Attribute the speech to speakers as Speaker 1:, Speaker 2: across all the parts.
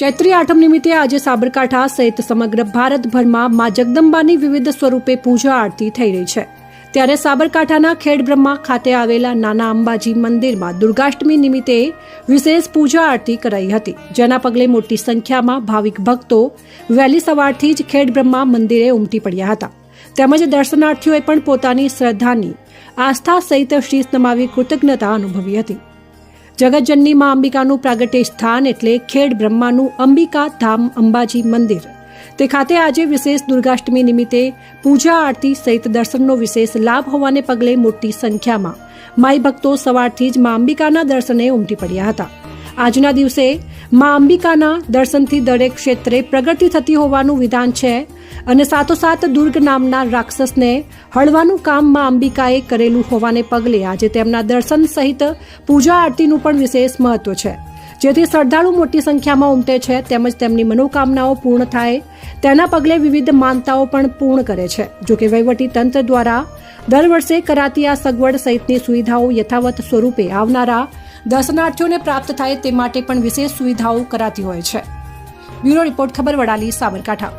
Speaker 1: ચૈત્રી આઠમ નિમિત્તે આજે સાબરકાંઠા સહિત સમગ્ર ભારતભરમાં મા જગદંબાની વિવિધ સ્વરૂપે પૂજા આરતી થઈ રહી છે. ત્યારે સાબરકાંઠાના ખેડબ્રહ્મા ખાતે આવેલા નાના અંબાજી મંદિરમાં દુર્ગાષ્ટમી નિમિત્તે વિશેષ પૂજા આરતી કરાઈ હતી. જેના પગલે મોટી સંખ્યામાં ભાવિક ભક્તો વહેલી સવારથી જ ખેડબ્રહ્મા મંદિરે ઉમટી પડ્યા હતા. તેમજ દર્શનાર્થીઓએ પણ પોતાની શ્રદ્ધાની આસ્થા સહિત શીશ નમાવી કૃતજ્ઞતા અનુભવી હતી. જગતજનની માં અંબિકાનું પ્રાગટ્ય સ્થાન એટલે ખેડ બ્રહ્માનું અંબિકા ધામ અંબાજી મંદિર. તે ખાતે આજે વિશેષ દુર્ગાષ્ટમી નિમિત્તે પૂજા આરતી સહિત દર્શનનો વિશેષ લાભ હોવાને પગલે મોટી સંખ્યામાં માઈ ભક્તો સવારથી જ મા અંબિકાના દર્શને ઉમટી પડ્યા હતા. આજના દિવસે માં અંબિકાના દર્શનથી દરેક ક્ષેત્રે પ્રગતિ થતી હોવાનું વિધાન છે અને સાથોસાથ દુર્ગ નામના રાક્ષસને હળવાનું કામમાં અંબિકાએ કરેલું હોવાને પગલે આજે તેમના દર્શન સહિત પૂજા આરતીનું પણ વિશેષ મહત્વ છે. જેથી શ્રદ્ધાળુ મોટી સંખ્યામાં ઉમટે છે તેમજ તેમની મનોકામનાઓ પૂર્ણ થાય, તેના પગલે વિવિધ માનતાઓ પણ પૂર્ણ કરે છે. જોકે વહીવટી તંત્ર દ્વારા દર વર્ષે કરાતી આ સગવડ સહિતની સુવિધાઓ યથાવત સ્વરૂપે આવનારા દર્શનાર્થીઓને પ્રાપ્ત થાય તે માટે પણ વિશેષ સુવિધાઓ કરાતી હોય છે. બ્યુરો રિપોર્ટ ખબર વડાલી સાબરકાંઠા.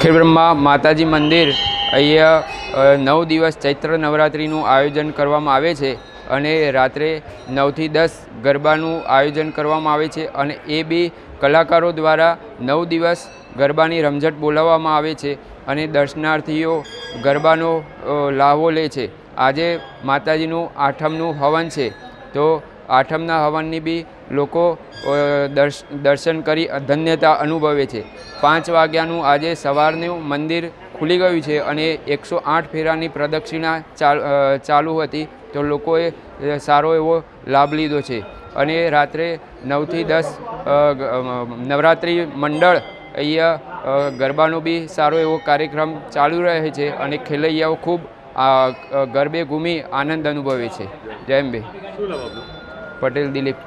Speaker 2: ખેડબ્રહ્મા માતાજી મંદિર અહીંયા નવ દિવસ ચૈત્ર નવરાત્રિનું આયોજન કરવામાં આવે છે અને રાત્રે નવથી દસ ગરબાનું આયોજન કરવામાં આવે છે અને એ બી કલાકારો દ્વારા નવ દિવસ ગરબાની રમઝટ બોલાવવામાં આવે છે અને દર્શનાર્થીઓ ગરબાનો લાહવો લે છે. આજે માતાજીનું આઠમનું હવન છે. તો આઠમના હવનની બી લોકો દર્શ, દર્શન કરી ધન્યતા અનુભવે છે. પાંચ વાગ્યાનું આજે સવારનું મંદિર ખુલી ગયું છે અને એકસો આઠ ફેરાની પ્રદક્ષિણા ચાલ હતી તો લોકોએ સારો એવો લાભ લીધો છે. અને રાત્રે નવથી દસ નવરાત્રિ મંડળ અહીંયા ગરબાનો બી સારો એવો કાર્યક્રમ ચાલુ રહે છે અને ખેલૈયાઓ ખૂબ ગરબે ઘૂમી આનંદ અનુભવે છે. જય અંબે. પટેલ દિલીપ.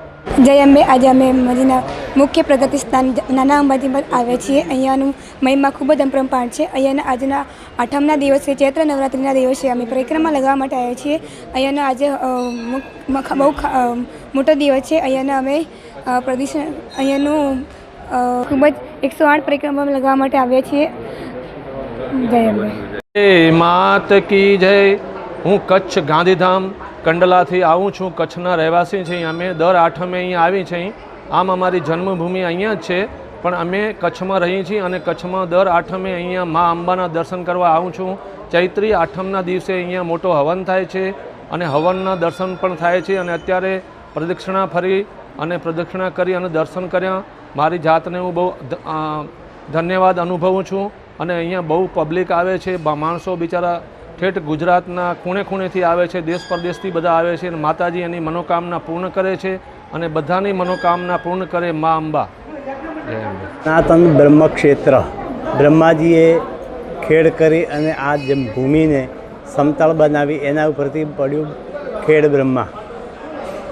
Speaker 3: જય અંબે. આજે અમે મદીના મુખ્ય પ્રગતિ સ્થાન નાના અંબાજી પર આવ્યા છીએ. અહીંયાનું મહિમા ખૂબ જ અપરંપાર છે. અહીંયાના આજના આઠમના દિવસે, ચૈત્ર નવરાત્રિના દિવસે અમે પરિક્રમા લગાવવા માટે આવ્યા છીએ. અહીંયાનો આજે બહુ મોટો દિવસ છે. અહીંયાના અમે પ્રદૂષણ અહીંયાનું ખૂબ જ એકસો આઠ પરિક્રમા લગાવવા માટે આવ્યા છીએ. જય અંબે.
Speaker 4: માત કી જય. હું કચ્છ ગાંધીધામ કંડલાથી આવું છું. કચ્છના રહેવાસી છીએ. અમે દર આઠમે અહીંયા આવી છીએ. આમ અમારી જન્મભૂમિ અહીંયા જ છે. પણ અમે કચ્છમાં રહીએ છીએ અને કચ્છમાં દર આઠમે અહીંયા મા અંબાના દર્શન કરવા આવું છું. ચૈત્રી આઠમના દિવસે અહીંયા મોટો હવન થાય છે અને હવનના દર્શન પણ થાય છે અને અત્યારે પ્રદક્ષિણા ફરી અને પ્રદક્ષિણા કરી અને દર્શન કર્યા. મારી જાતને હું બહુ ધન્યવાદ અનુભવું છું. અને અહીંયા બહુ પબ્લિક આવે છે. માણસો બિચારા ઠેઠ ગુજરાતના ખૂણે ખૂણેથી આવે છે. દેશ પરદેશથી બધા આવે છે અને માતાજી એની મનોકામના પૂર્ણ કરે છે અને બધાની મનોકામના પૂર્ણ કરે મા અંબા.
Speaker 5: સનાતન બ્રહ્મક્ષેત્ર. બ્રહ્માજીએ ખેડ કરી અને આ જેમ ભૂમિને સમતળ બનાવી એના ઉપરથી પડ્યું ખેડ બ્રહ્મા.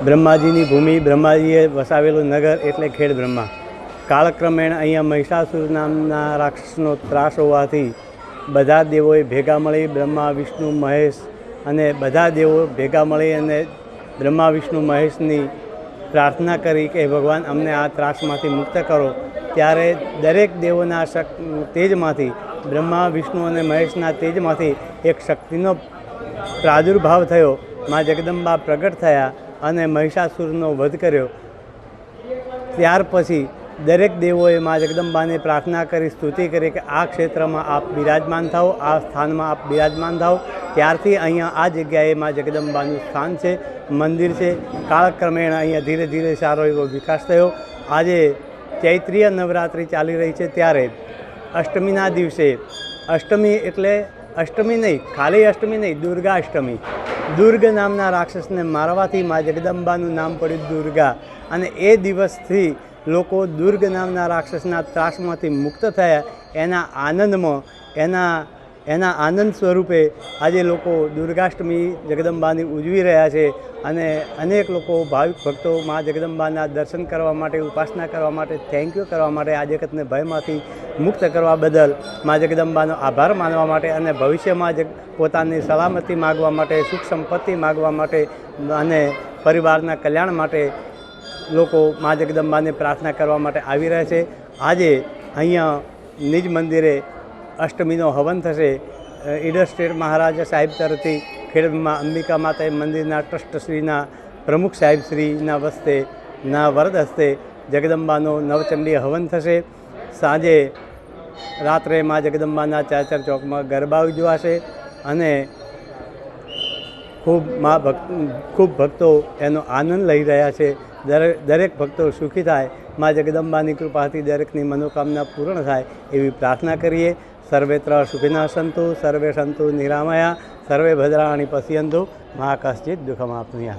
Speaker 5: બ્રહ્માજીની ભૂમિ બ્રહ્માજીએ વસાવેલું નગર એટલે ખેડ બ્રહ્મા. કાળક્રમેણ અહીંયા મહિષાસુર નામના રાક્ષસનો ત્રાસ હોવાથી બધા દેવોએ ભેગા મળી બ્રહ્મા, વિષ્ણુ, મહેશ અને બધા દેવો ભેગા મળી અને બ્રહ્મા, વિષ્ણુ, મહેશની પ્રાર્થના કરી કે ભગવાન, અમને આ ત્રાસમાંથી મુક્ત કરો. ત્યારે દરેક દેવોના તેજમાંથી, બ્રહ્મા, વિષ્ણુ અને મહેશના તેજમાંથી એક શક્તિનો પ્રાદુર્ભાવ થયો. મા જગદંબા પ્રગટ થયા અને મહિષાસુરનો વધ કર્યો. ત્યાર પછી દરેક દેવોએ મા જગદંબાને પ્રાર્થના કરી, સ્તુતિ કરી કે આ ક્ષેત્રમાં આપ બિરાજમાન થાઓ, આ સ્થાનમાં આપ બિરાજમાન થાઓ. ત્યારથી અહીંયા આ જગ્યાએ મા જગદંબાનું સ્થાન છે, મંદિર છે. કાળક્રમેણ અહીંયા ધીરે ધીરે સારો એવો વિકાસ થયો. આજે ચૈત્રીય નવરાત્રિ ચાલી રહી છે ત્યારે અષ્ટમીના દિવસે અષ્ટમી એટલે અષ્ટમી નહીં, ખાલી અષ્ટમી નહીં, દુર્ગા અષ્ટમી. દુર્ગ નામના રાક્ષસને મારવાથી મા જગદંબાનું નામ પડ્યું દુર્ગા. અને એ દિવસથી લોકો દુર્ગ નામના રાક્ષસના ત્રાસમાંથી મુક્ત થયા. એના આનંદમાં, એના એના આનંદ સ્વરૂપે આજે લોકો દુર્ગાષ્ટમી જગદંબાની ઉજવી રહ્યા છે અને અનેક લોકો ભાવિક ભક્તો મા જગદંબાના દર્શન કરવા માટે, ઉપાસના કરવા માટે થેન્ક યુ કરવા માટે આ જગતને ભયમાંથી મુક્ત કરવા બદલ મા જગદંબાનો આભાર માનવા માટે અને ભવિષ્યમાં જ પોતાની સલામતી માગવા માટે, સુખ સંપત્તિ માગવા માટે અને પરિવારના કલ્યાણ માટે લોકો મા જગદંબાને પ્રાર્થના કરવા માટે આવી રહ્યા છે. આજે અહીંયા નિજ મંદિરે અષ્ટમીનો હવન થશે. ઇડરસ્ટેટ મહારાજા સાહેબ તરફથી ખેડમાં અંબિકા માતા મંદિરના ટ્રસ્ટશ્રીના પ્રમુખ સાહેબશ્રીના વસ્તે, ના વરદ હસ્તે જગદંબાનો નવચંડી હવન થશે. સાંજે રાત્રે મા જગદંબાના ચાચર ચોકમાં ગરબા ઉજવાશે અને ખૂબ મા ભક્ત, ખૂબ ભક્તો એનો આનંદ લઈ રહ્યા છે. દરેક દરેક ભક્તો સુખી થાય. મા જગદંબાની કૃપાથી દરેકની મનોકામના પૂર્ણ થાય એવી પ્રાર્થના કરીએ. સર્વેત્ર સુખીના સંતુ, સર્વે સંતુ નિરામયા, સર્વે ભદ્રાણી પશ્યંતુ, મા કશ્ચિત દુઃખમાપનુયા.